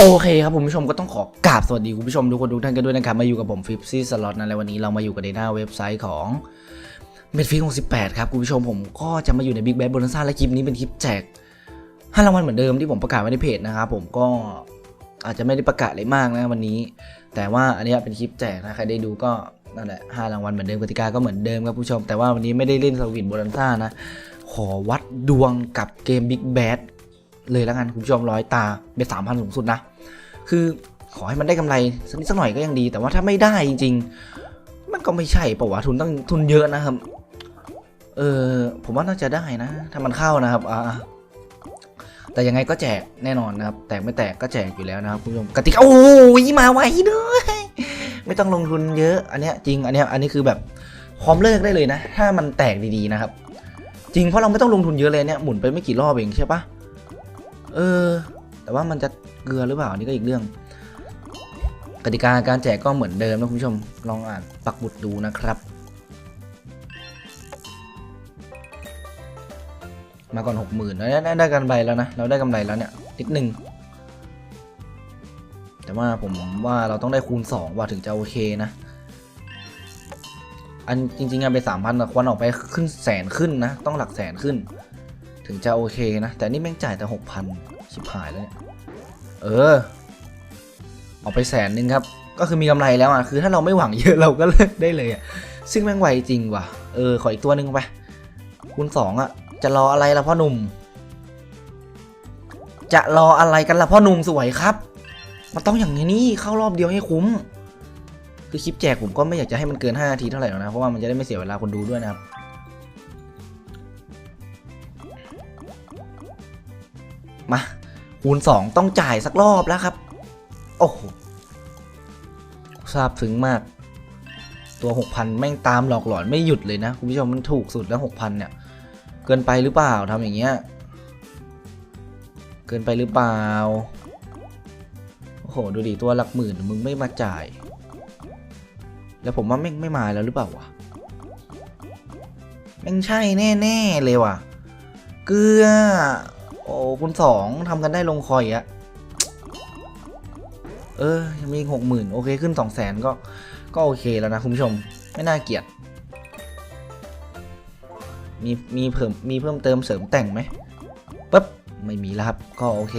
โอเคครับคุณผู้ชมก็ต้องขอกราบสวัสดีคุณผู้ชมทุกคนทุกท่านกันด้วยนะครับ มาอยู่กับผมฟิปซี่สล็อตนะแล้ววันนี้เรามาอยู่กันในหน้าเว็บไซต์ของเมดฟิก68 ครับ คุณผู้ชมผมก็จะมาอยู่ในบิ๊กแบ b บนซ่าและคลิปนี้เป็นคลิปแจกห้ารางวัลเหมือนเดิมที่ผมประกาศไว้ในเพจนะครับผมก็อาจจะไม่ได้ประกาศอะไรมากนะวันนี้ แต่ว่าอันนี้เป็นคลิปแจกนะใครได้ดูก็นั่นแหละห้ารางวัลเหมือนเดิมกติกาก็เหมือนเดิมครับผู้ชม แต่ว่าวันนี้ไม่ได้เล่นสวิตโบนันซ่านะขอวัดดวงกับเกมบิ๊กแบด เลยแล้วกันคุณผู้ชมร้อยตาเป็นสามพันสูงสุดนะ คือขอให้มันได้กำไรสักนิดสักหน่อยก็ยังดี แต่ว่าถ้าไม่ได้จริงๆ มันก็ไม่ใช่เปล่าวะทุนต้องทุนเยอะนะครับ เออผมว่าน่าจะได้นะ ถ้ามันเข้านะครับอ่าแต่ยังไงก็แจกแน่นอนนะครับ แตกไม่แตกก็แจกอยู่แล้วนะครับคุณผู้ชมกติกาโอ้ยมาไวด้วยไม่ต้องลงทุนเยอะ อันเนี้ยจริงอันเนี้ยอันนี้คือแบบพร้อมเลิกได้เลยนะ ถ้ามันแตกดีๆนะครับ จริงเพราะเราไม่ต้องลงทุนเยอะเลยเนี่ยหมุนไปไม่กี่รอบเองใช่ปะ เออ แต่ว่ามันจะเกลือหรือเปล่าอันนี่ก็อีกเรื่อง กติกาการแจกก็เหมือนเดิมนะคุณผู้ชมลองอ่านปักบุดดูนะครับ มาก่อนหกหมื่นแล้วได้ได้กันใบแล้วนะเราได้กำไรแล้วเนี่ยนิดหนึ่งแต่ว่าผมว่าเราต้องได้คูณ 2 ว่าถึงจะโอเคนะ อันจริงๆอะไปสามพันควันออกไปขึ้นแสนขึ้นนะ ต้องหลักแสนขึ้น ถึงจะโอเคนะ แต่นี่แม่งจ่ายแต่หกพันชิบหายแล้วเนี่ยเออ ออกไปแสนนึงครับ ก็คือมีกำไรแล้วอะ คือถ้าเราไม่หวังเยอะเราก็เลิกได้เลยอะ ซึ่งแม่งไวจริงว่ะ เออ ขออีกตัวหนึ่งไป คูณสองอะ จะรออะไรล่ะพ่อหนุ่ม จะรออะไรกันล่ะพ่อหนุ่มสวยครับ มันต้องอย่างนี้เข้ารอบเดียวให้คุ้ม คือคลิปแจกผมก็ไม่อยากจะให้มันเกิน5นาทีเท่าไหร่หรอกนะ เพราะว่ามันจะได้ไม่เสียเวลาคนดูด้วยนะครับ มาคูณ 2 ต้องจ่ายสักรอบแล้วครับ โอ้โหซาบซึ้งมาก ตัว 6,000 แม่งตามหลอกหลอนไม่หยุดเลยนะ คุณผู้ชมมันถูกสุดแล้ว 6,000 เนี่ย เกินไปหรือเปล่าทำอย่างเงี้ย เกินไปหรือเปล่า โอ้โห ดูดิ ตัวหลักหมื่นมึงไม่มาจ่าย แล้วผมว่าแม่งไม่มาแล้วหรือเปล่าวะแม่งใช่แน่ ๆ เลยว่ะ เกลือ โอ้คุณสองทำกันได้ลงคอยอะเออยังมีหกหมื่นโอเคขึ้นสองแสนก็ก็โอเคแล้วนะคุณผู้ชมไม่น่าเกลียดมีมีเพิ่มมีเพิ่มเติมเสริมแต่งไหมปั๊บไม่มีแล้วครับ ก็โอเค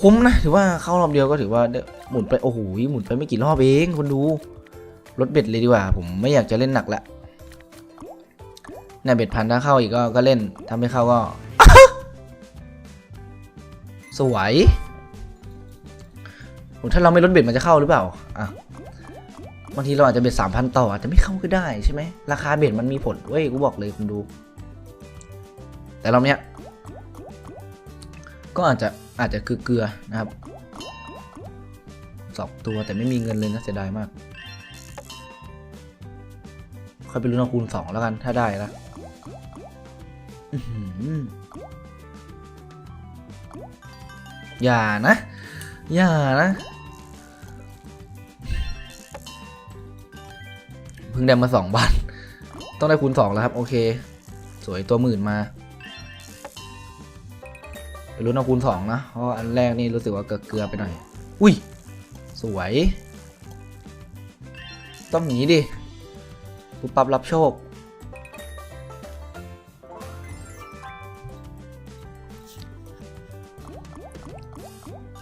คุ้มนะ ถือว่าเข้ารอบเดียวก็ถือว่าได้หมุนไปโอ้โหหมุนไปไม่กี่รอบเองคนดูลดเบ็ดเลยดีกว่า ผมไม่อยากจะเล่นหนักละเนี่ยเบ็ดพันถ้าเข้าอีกก็ก็เล่นถ้าไม่เข้าก็ สวยโหถ้าเราไม่ลดเบ็ดมันจะเข้าหรือเปล่า อะ บางทีเราอาจจะเบ็ดสามพันต่ออาจจะไม่เข้าก็ได้ใช่ไหม ราคาเบ็ดมันมีผล เว้ย กูบอกเลยคุณดู แต่เรอบเนี้ย ก็อาจจะอาจจะคือเกลือนะครับสองตัวแต่ไม่มีเงินเลยนะเสียดายมากค่อยไปลุ้นเอาคูณสองแล้วกันถ้าได้ละ อย่านะ อย่านะเพิ่งได้มาสองบาทต้องได้คูณสองแล้วครับ โอเค สวยตัวหมื่นมาไปรุ่นเอาคูณสองนะเพราะอันแรกนี่รู้สึกว่าเกลือไปหน่อย อุ้ย สวย ต้องหนีดิปุ๊บปั๊บรับโชค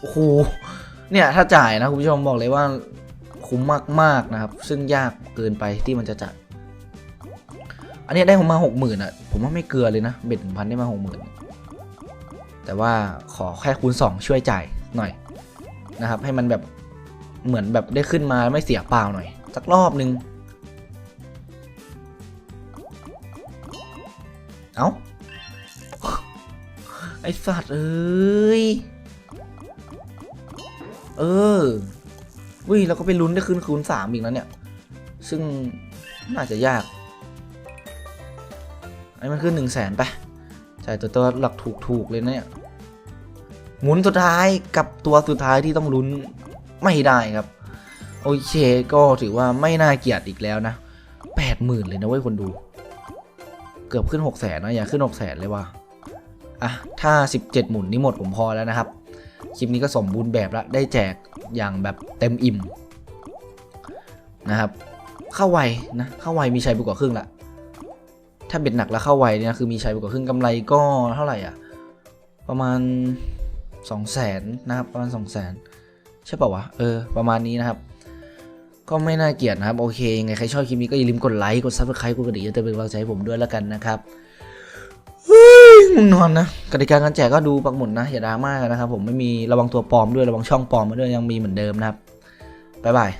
โอ้โหเนี่ยถ้าจ่ายนะคุณผู้ชมบอกเลยว่าคุ้มมากๆนะครับ ซึ่งยากเกินไปที่มันจะจ่ายอันนี้ได้ผมมาหกหมื่นอะ ผมว่าไม่เกลือเลยนะ เบ็ดหนึ่งพันได้มาหกหมื่นแต่ว่าขอแค่คูณสองช่วยจ่ายหน่อยนะครับ ให้มันแบบเหมือนแบบได้ขึ้นมาไม่เสียเปล่าหน่อย สักรอบนึงเอา้าไอสัตว์เอ้ย เออวิเราก็ไปลุ้นได้ขึ้นคูณสามอีกแล้วเนี่ย ซึ่งน่าจะยากไอ้มันขึ้นหนึ่งแสนไปใช่ตัวตัวหลักถูกถูกเลยนะเนี่ยหมุนสุดท้ายกับตัวสุดท้ายที่ต้องลุ้นไม่ได้ครับ โอเคก็ถือว่าไม่น่าเกลียดอีกแล้วนะแปดหมื่นเลยนะเว้ยคนดู เกือบขึ้นหกแสนนะอย่าขึ้นหกแสนเลยว่ะอะถ้า17หมุนนี่หมดผมพอแล้วนะครับ คลิปนี้ก็สมบูรณ์แบบแล้วได้แจกอย่างแบบเต็มอิ่มนะครับ เข้าไวนะเข้าไวมีชัยไปกว่าครึ่งละถ้าเบ็ดหนักแล้วเข้าไวเนี่ยคือมีชัยไปกว่าครึ่งกำไรก็เท่าไหร่อะ ประมาณ2 0 0แสนนะครับประมาณ2 0 0แสนใช่ป่าวะเออประมาณนี้นะครับ ก็ไม่น่าเกลียดนะครับ โอเคยังไงใครชอบคลิปนี้ก็อย่าลืมกดไลค์กดซับสไครต์กดกระดิ่งจะเป็นกำลังใจให้ผมด้วยแล้วกันนะครับ ฮ้ยง่วงนอนนะกติกาการแจกก็ดูปักหมุดนะอย่าดราม่ากนนะครับผมไม่มีระวังตัวปลอมด้วยระวังช่องปลอมมาด้วยยังมีเหมือนเดิมนะครับบ๊ายบาย